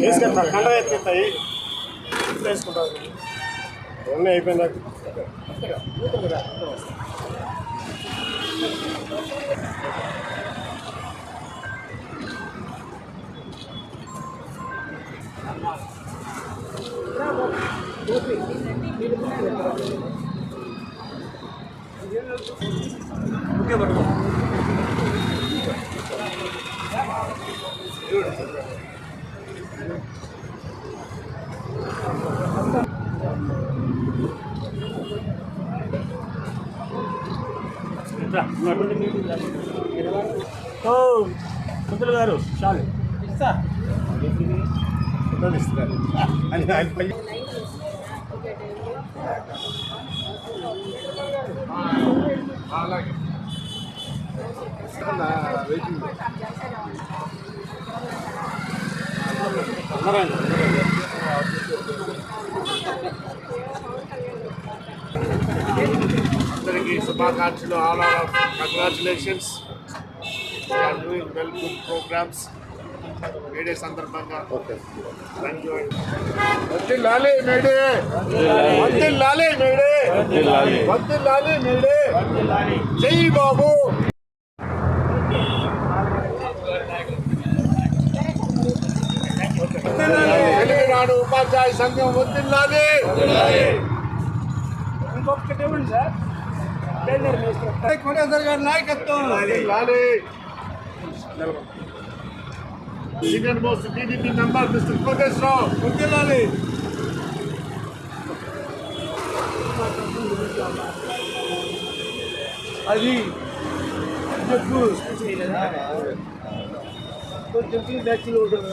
వేసుకుంటారు కండ ఎత్తుతాయి వేసుకుంటారు ఇవన్నీ అయిపోయిందా ఓ ముద్దులు గారు చాలు. ఇస్తా ఇస్తున్నారు అని ఆయన పై అందరికీ శుభాకాంక్షలు all all congratulations are doing well good programmes May Day సందర్భంగా ఓకే థ్యాంక్ యూ వద్దు లాలే మేడే వద్దు లాలే మేడే వద్దు లాలే మేడే జై బాబు తెలుగునాడు ఉపాధ్యాయ సంఘం వద్దిల్లాలి ఇంకొకటి ఇవ్వండి సార్ కోటేశ్వర్ గారి నాయకత్వం లాలి senior most TDP member mister Koteswararao వదిలాలి అది చెప్పు కొంచెం బ్యాచ్లు ఉంటుంది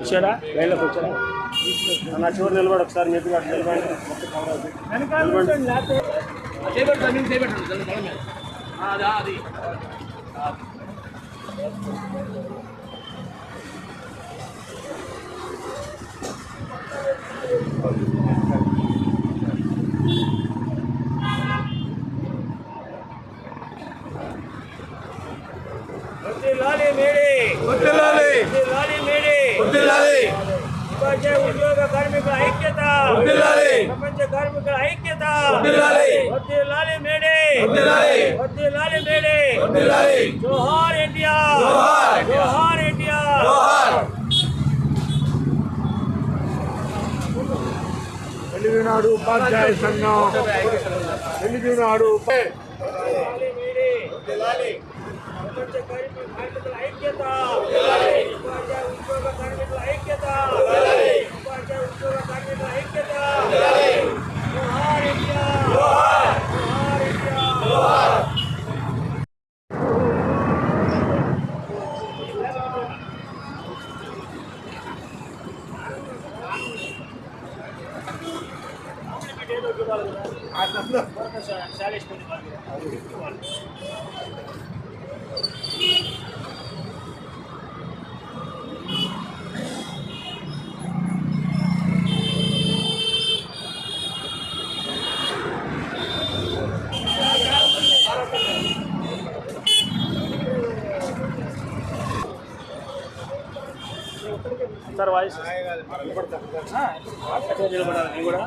వచ్చారా? లైన్లోకి వచ్చారా? నా చివరి నిలబడి ఒకసారి అటు నిలబడి. నిలబడి లాలి మేడే. వదిలాలి లాలి మేడే వదిలాలి ఉపాధ్యాయ ఉద్యోగ కార్మికుల ఐక్యత వదిలాలి ప్రపంచ కార్మికుల ఐక్యత వదిలాలి వద్ది లాలి మేడే వదిలాలి వద్ది లాలి మేడే వదిలాలి జోహార్ ఇండియా జోహార్. జోహార్ ఇండియా జోహార్ తెలుగునాడు ఉపాధ్యాయ సంఘం తెలుగునాడు ఉపా- లాలి మేడే ప్రపంచ కార్మికుల కార్మికుల ఐక్యత సార్ వాయిస్ అట్టే నిలబడాలి నేను కూడా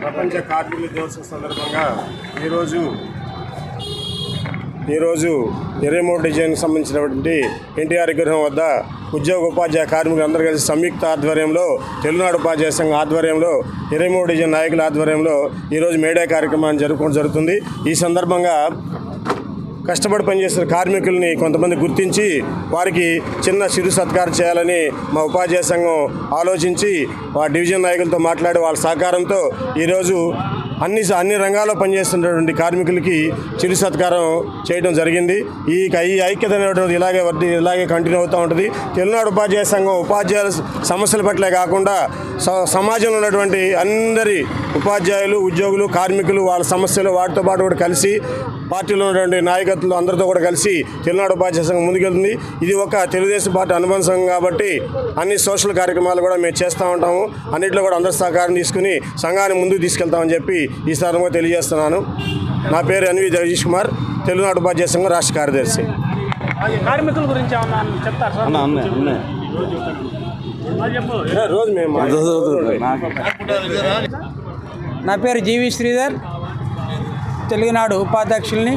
ప్రపంచ కార్మికుల దివసం సందర్భంగా ఈరోజు ఈరోజు ఇరవై మూడు డిజైన్ సంబంధించినటువంటి ఎన్టీఆర్ విగ్రహం వద్ద ఉద్యోగ ఉపాధ్యాయ కార్మికులు అందరూ కలిసి సంయుక్త ఆధ్వర్యంలో తెలుగునాడు ఉపాధ్యాయ సంఘం ఆధ్వర్యంలో ఇరవై మూడు డిజైన్ నాయకుల ఆధ్వర్యంలో ఈరోజు మేడే కార్యక్రమాన్ని జరుపుకోవడం జరుగుతుంది. ఈ సందర్భంగా కష్టపడి పనిచేస్తున్న కార్మికుల్ని కొంతమంది గుర్తించి వారికి చిన్న చిరు సత్కారం చేయాలని మా ఉపాధ్యాయ సంఘం ఆలోచించి ఆ డివిజన్ నాయకులతో మాట్లాడి వాళ్ళ సహకారంతో ఈరోజు అన్ని అన్ని రంగాల్లో పనిచేస్తున్నటువంటి కార్మికులకి చిరు సత్కారం చేయడం జరిగింది. ఈ ఈ ఐక్యత అనేటువంటి ఇలాగే వర్ది ఇలాగే కంటిన్యూ అవుతూ ఉంటుంది. తెలుగునాడు ఉపాధ్యాయ సంఘం ఉపాధ్యాయుల సమస్యల పట్లే కాకుండా స- సమాజంలో ఉన్నటువంటి అందరి ఉపాధ్యాయులు ఉద్యోగులు కార్మికులు వాళ్ళ సమస్యలు వాటితో పాటు కూడా కలిసి పార్టీలో ఉన్నటువంటి నాయకత్వం అందరితో కూడా కలిసి తెలుగునాడు ఉపాధ్యాయ సంఘం ముందుకెళ్తుంది. ఇది ఒక తెలుగుదేశం పార్టీ అనుబంధ సంఘం కాబట్టి అన్ని సోషల్ కార్యక్రమాలు కూడా మేము చేస్తూ ఉంటాము. అన్నింటిలో కూడా అందరి సహకారం తీసుకుని సంఘాన్ని ముందుకు తీసుకెళ్తామని చెప్పి ఈ సందర్భంగా తెలియజేస్తున్నాను. నా పేరు ఎన్వి జగదీష్ కుమార్ తెలుగునాడు ఉపాధ్యాయ సంఘం రాష్ట్ర కార్యదర్శి. కార్మికుల గురించి రోజు మేము నా పేరు జీవి శ్రీధర్. తెలుగునాడు ఉపాధ్యక్షుల్ని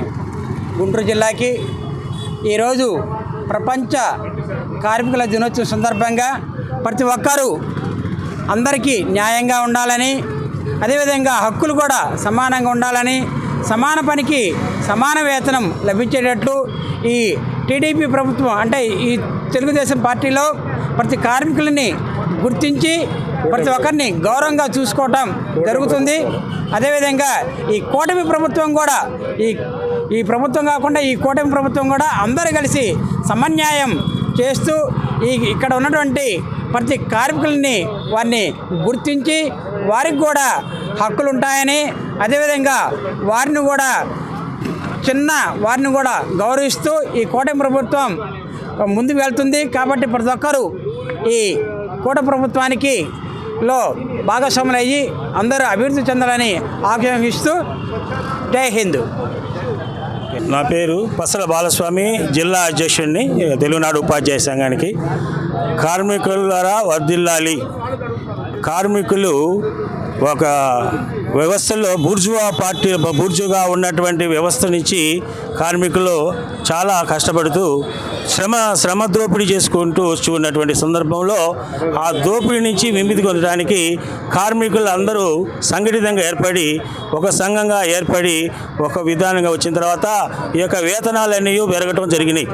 గుంటూరు జిల్లాకి. ఈరోజు ప్రపంచ కార్మికుల దినోత్సవం సందర్భంగా ప్రతి ఒక్కరూ అందరికీ న్యాయంగా ఉండాలని అదేవిధంగా హక్కులు కూడా సమానంగా ఉండాలని సమాన పనికి సమాన వేతనం లభించేటట్లు ఈ టీడీపీ ప్రభుత్వం అంటే ఈ తెలుగుదేశం పార్టీలో ప్రతి కార్మికులని గుర్తించి ప్రతి ఒక్కరిని గౌరవంగా చూసుకోవటం జరుగుతుంది. అదేవిధంగా ఈ కూటమి ప్రభుత్వం కూడా ఈ ఈ ప్రభుత్వం కాకుండా ఈ కూటమి ప్రభుత్వం కూడా అందరూ కలిసి సమన్యాయం చేస్తూ ఈ ఇక్కడ ఉన్నటువంటి ప్రతి కార్మికుల్ని వారిని గుర్తించి వారికి కూడా హక్కులు ఉంటాయని అదేవిధంగా వారిని కూడా చిన్న వారిని కూడా గౌరవిస్తూ ఈ కూటమి ప్రభుత్వం ముందుకు వెళ్తుంది. కాబట్టి ప్రతి ఒక్కరూ ఈ కూట ప్రభుత్వానికి లో భాగస్వాములయ్యి అందరూ అభివృద్ధి చెందాలని ఆకాంక్షిస్తూ జై హింద్. నా పేరు పసల బాలస్వామి జిల్లా అధ్యక్షుడిని తెలుగునాడు ఉపాధ్యాయ సంఘానికి. కార్మికుల ద్వారా వర్ధిల్లాలి. కార్మికులు ఒక వ్యవస్థలో బూర్జువా పార్టీ బూర్జుగా ఉన్నటువంటి వ్యవస్థ నుంచి కార్మికులు చాలా కష్టపడుతూ శ్రమ శ్రమ దోపిడీ చేసుకుంటూ వచ్చి ఉన్నటువంటి సందర్భంలో ఆ దోపిడీ నుంచి విముక్తి పొందడానికి కార్మికులు అందరూ సంఘటితంగా ఏర్పడి ఒక సంఘంగా ఏర్పడి ఒక విధానంగా వచ్చిన తర్వాత ఈ యొక్క వేతనాలన్నీ పెరగటం జరిగినాయి.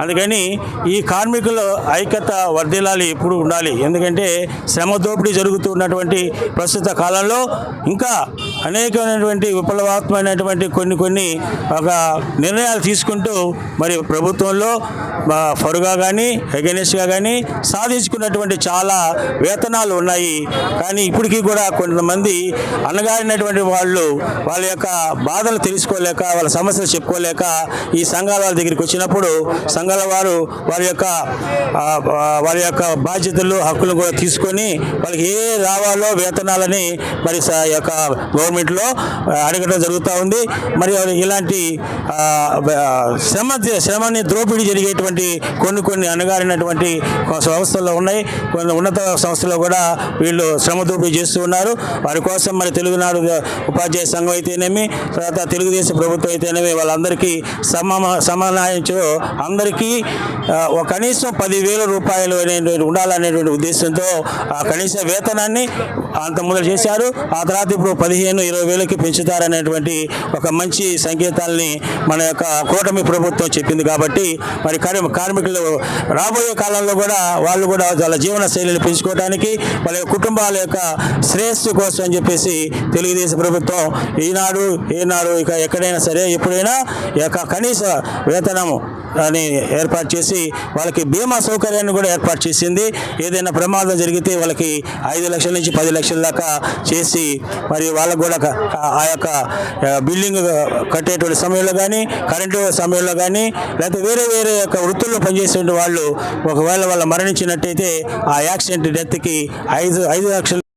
అందుకని ఈ కార్మికుల ఐక్యత వర్ధిల్లాలి ఎప్పుడు ఉండాలి. ఎందుకంటే శ్రమ దోపిడీ జరుగుతున్నటువంటి ప్రస్తుత కాలంలో ఇంకా అనేకమైనటువంటి విప్లవాత్మైనటువంటి కొన్ని కొన్ని ఒక నిర్ణయాలు తీసుకుంటూ మరి ప్రభుత్వంలో ఫరుగా కానీ ఎగనెస్ట్గా కానీ సాధించుకున్నటువంటి చాలా వేతనాలు ఉన్నాయి. కానీ ఇప్పటికీ కూడా కొంతమంది అనగారినటువంటి వాళ్ళు వాళ్ళ యొక్క బాధలు తెలుసుకోలేక వాళ్ళ సమస్యలు చెప్పుకోలేక ఈ సంఘాల వాళ్ళ దగ్గరికి వచ్చినప్పుడు సంఘాల వారు వారి యొక్క వారి యొక్క బాధ్యతలు హక్కులు కూడా తీసుకొని వాళ్ళకి ఏ రావాలో వేతనాలని మరి స- యొక్క గవర్నమెంట్లో అడగడం జరుగుతూ ఉంది. మరి ఇలాంటి శ్రమ శ్రమని ద్రోపిడీ జరిగేటువంటి కొన్ని కొన్ని అనగారినటువంటి సంస్థలు ఉన్నాయి. కొన్ని ఉన్నత సంస్థలు కూడా వీళ్ళు శ్రమ దోపిడీ చేస్తూ ఉన్నారు. వారి కోసం మరి తెలుగునాడు ఉపాధ్యాయ సంఘం అయితేనేమి తర్వాత తెలుగుదేశం ప్రభుత్వం అయితేనేమి వాళ్ళందరికీ సమ సమన్వయించు అందరికీ ఒక కనీసం పదివేల రూపాయలు అనేటువంటి ఉండాలనేటువంటి ఉద్దేశంతో ఆ కనీస వేతనాన్ని అంత మొదలు చేశారు. ఆ తర్వాత ఇప్పుడు పదిహేను ఇరవై వేలకి పెంచుతారనేటువంటి ఒక మంచి సంకేతాలని మన యొక్క కూటమి ప్రభుత్వం చెప్పింది కాబట్టి మరి కార్మికులు రాబోయే కాలంలో కూడా వాళ్ళు కూడా వాళ్ళ జీవన శైలిని పెంచుకోవడానికి వాళ్ళ యొక్క కుటుంబాల యొక్క శ్రేయస్సు కోసం అని చెప్పేసి తెలుగుదేశం ప్రభుత్వం ఈనాడు ఈనాడు ఇక ఎక్కడైనా సరే ఎప్పుడైనా ఈ యొక్క కనీస వేతనము అని ఏర్పాటు చేసి వాళ్ళకి బీమా సౌకర్యాన్ని కూడా ఏర్పాటు చేసింది. ఏదైనా ప్రమాదం జరిగితే వాళ్ళకి ఐదు లక్షల నుంచి పది లక్షల దాకా చేసి మరి వాళ్ళకు కూడా క- ఆ యొక్క బిల్డింగ్ కట్టేటువంటి సమయంలో కానీ కరెంటు సమయంలో కానీ లేకపోతే వేరే వేరే యొక్క వృత్తుల్లో పనిచేసేటువంటి వాళ్ళు ఒకవేళ వాళ్ళు మరణించినట్టయితే ఆ యాక్సిడెంట్ డెత్కి ఐదు ఐదు లక్షలు